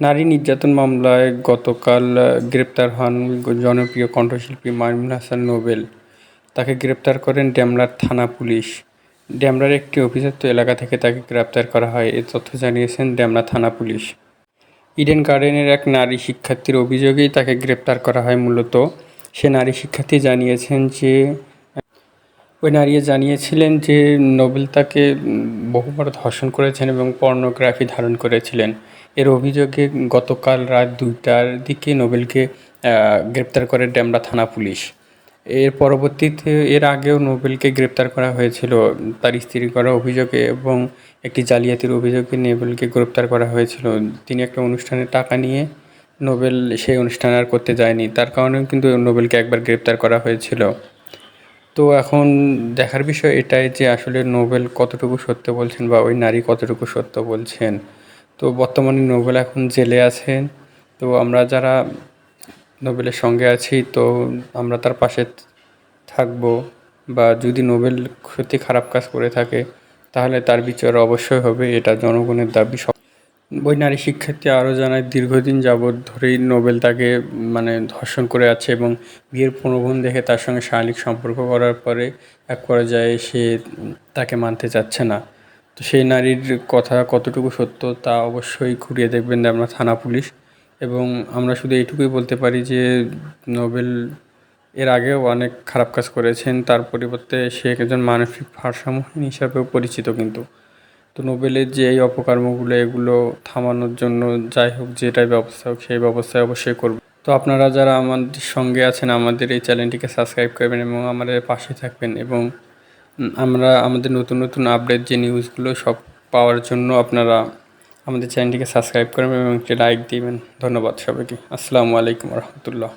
নারী নির্যাতন মামলায় গতকাল গ্রেপ্তার হন জনপ্রিয় কণ্ঠশিল্পী মাইমুন হাসান নোবেল। তাকে গ্রেপ্তার করেন ডেমরার থানা পুলিশ। ড্যামলার একটি অভিজাত এলাকা থেকে তাকে গ্রেপ্তার করা হয়, এ তথ্য জানিয়েছেন ড্যামলা থানা পুলিশ। ইডেন গার্ডেনের এক নারী শিক্ষার্থীর অভিযোগেই তাকে গ্রেপ্তার করা হয় মূলত। সে নারী শিক্ষার্থী জানিয়েছেন যে ওই নারী জানিয়েছিলেন যে নোবেল তাকে বহুবার ধর্ষণ করেছেন এবং পর্নোগ্রাফি ধারণ করেছিলেন। এর অভিযোগে গতকাল রাত দুইটার দিকে নোবেলকে গ্রেপ্তার করে ডেমরা থানা পুলিশ। এর পরবর্তীতে, এর আগেও নোবেলকে গ্রেপ্তার করা হয়েছিল। তার স্ত্রী করা অভিযোগে এবং একটি জালিয়াতির অভিযোগে নোবেলকে গ্রেপ্তার করা হয়েছিল। তিনি একটা অনুষ্ঠানে টাকা নিয়ে নোবেল, সেই অনুষ্ঠান আর করতে যায়নি। তার কারণেও কিন্তু নোবেলকে একবার গ্রেপ্তার করা হয়েছিল। তো এখন দেখার বিষয় এটাই যে আসলে নোবেল কতটুকু সত্য বলছেন বা ওই নারী কতটুকু সত্য বলছেন। তো বর্তমানে নোবেল এখন জেলে আছেন। তো আমরা যারা নোবেলের সঙ্গে আছি, তো আমরা তার পাশে থাকব বা যদি নোবেল সত্যি খারাপ কাজ করে থাকে, তাহলে তার বিচার অবশ্যই হবে, এটা জনগণের দাবি। ওই নারী শিক্ষার্থী আরও জানায়, দীর্ঘদিন যাবৎ ধরেই নোবেল তাকে মানে ধর্ষণ করে আছে এবং বিয়ের প্রলোভন দেখে তার সঙ্গে শারীরিক সম্পর্ক করার পরে এক পর্যায়ে সে তাকে মানতে চাচ্ছে না। তো সেই নারীর কথা কতটুকু সত্য তা অবশ্যই ঘুরিয়ে দেখবেন আমরা থানা পুলিশ এবং আমরা শুধু এইটুকুই বলতে পারি যে নোবেল এর আগেও অনেক খারাপ কাজ করেছেন, তার পরিবর্তে সে একজন মানসিক ভারসাম্যহীন হিসাবেও পরিচিত কিন্তু। তো নোবেলের যে এই অপকর্মগুলো, এগুলো থামানোর জন্য যাই হোক, যেটাই ব্যবস্থা হোক, সেই ব্যবস্থায় অবশ্যই করব। তো আপনারা যারা আমাদের সঙ্গে আছেন, আমাদের এই চ্যানেলটিকে সাবস্ক্রাইব করবেন এবং আমাদের পাশে থাকবেন এবং আমরা আমাদের নতুন নতুন আপডেট যে নিউজগুলো সব পাওয়ার জন্য আপনারা আমাদের চ্যানেলটিকে সাবস্ক্রাইব করবেন এবং একটি লাইক দিবেন। ধন্যবাদ সবাইকে। আসসালামু আলাইকুম রহমতুল্লাহ।